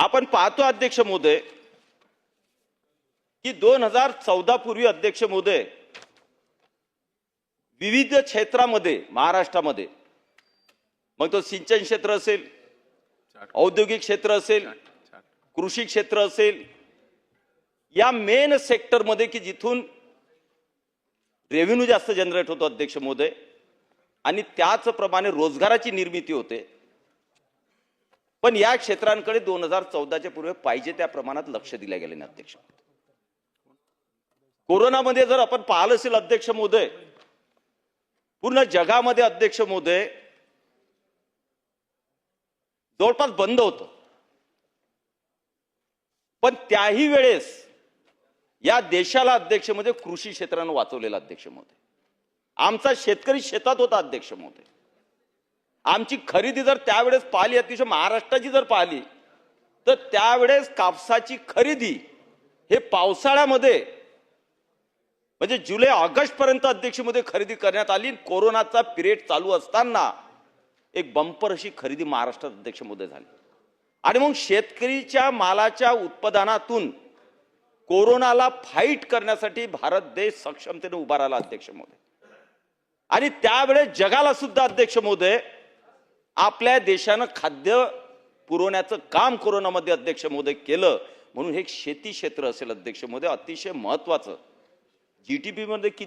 आपण पाहतो अध्यक्ष महोदय की दोन हजार चौदा पूर्वी अध्यक्ष महोदय विविध क्षेत्रामध्ये महाराष्ट्रामध्ये मग तो सिंचन क्षेत्र असेल औद्योगिक क्षेत्र असेल कृषी क्षेत्र असेल या मेन सेक्टरमध्ये की जिथून रेव्हेन्यू जास्त जनरेट होतो अध्यक्ष महोदय आणि त्याचप्रमाणे रोजगाराची निर्मिती होते. पण या क्षेत्रांकडे दोन हजार चौदाच्या पूर्वी पाहिजे त्या प्रमाणात लक्ष दिल्या गेले नाही अध्यक्ष कोरोनामध्ये जर आपण पाहिलं असेल अध्यक्ष मोदय पूर्ण जगामध्ये अध्यक्ष मोदय जवळपास बंद होतं. पण त्याही वेळेस या देशाला अध्यक्षमध्ये कृषी क्षेत्रानं वाचवलेला अध्यक्ष मोदय आमचा शेतकरी शेतात होता अध्यक्ष मोदय आमची खरेदी जर त्यावेळेस पाहिली अतिशय महाराष्ट्राची जर पाहिली तर त्यावेळेस कापसाची खरेदी हे पावसाळ्यामध्ये म्हणजे जुलै ऑगस्ट पर्यंत अध्यक्षमध्ये खरेदी करण्यात आली. कोरोनाचा पिरियड चालू असताना एक बंपर अशी खरेदी महाराष्ट्रात अध्यक्षमध्ये झाली. आणि मग शेतकरीच्या मालाच्या उत्पादनातून कोरोनाला फाईट करण्यासाठी भारत देश सक्षमतेने उभा राहिला अध्यक्ष महोदय आणि त्यावेळेस जगाला सुद्धा अध्यक्ष महोदय आपल्या देशानं खाद्य पुरवण्याचं काम कोरोनामध्ये अध्यक्ष महोदय केलं म्हणून हे शेती क्षेत्र असेल अध्यक्ष महोदय अतिशय महत्वाचं. जीटीपी मध्ये किती